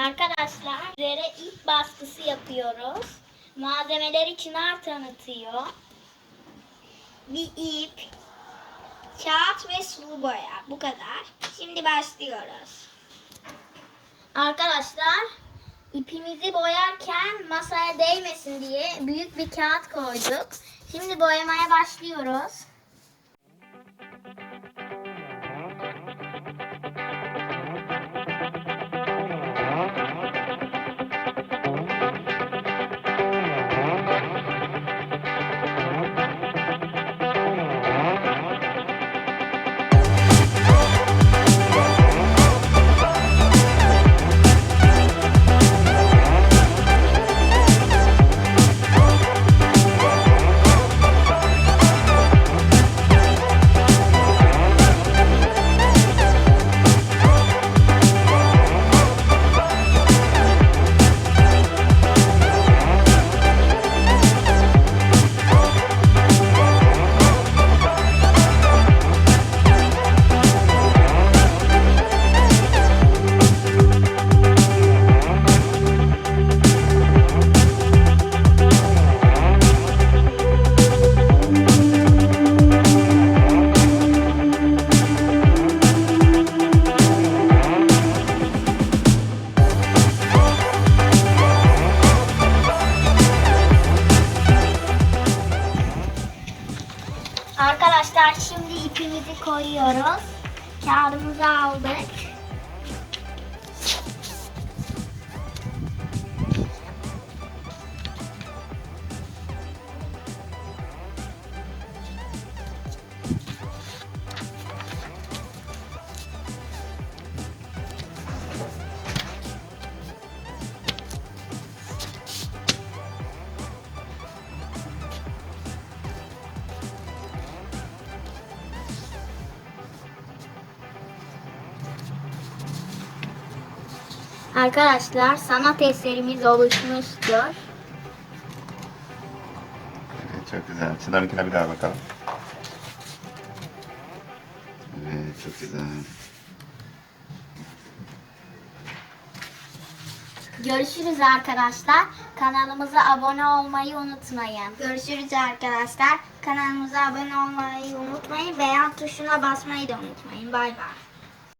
Arkadaşlar üzere ilk baskısı yapıyoruz. Malzemeleri Çınar tanıtıyor. Bir ip, kağıt ve sulu boya. Bu kadar. Şimdi başlıyoruz. Arkadaşlar ipimizi boyarken masaya değmesin diye büyük bir kağıt koyduk. Şimdi boyamaya başlıyoruz. Arkadaşlar şimdi ipimizi koyuyoruz. Kağıdımızı aldık. Arkadaşlar sanat eserimiz oluşmuştur. Evet, çok güzel. Çınar'ınkine bir daha bakalım. Evet, çok güzel. Görüşürüz arkadaşlar. Kanalımıza abone olmayı unutmayın. Görüşürüz arkadaşlar. Kanalımıza abone olmayı unutmayın. Beğen tuşuna basmayı da unutmayın. Bay bay.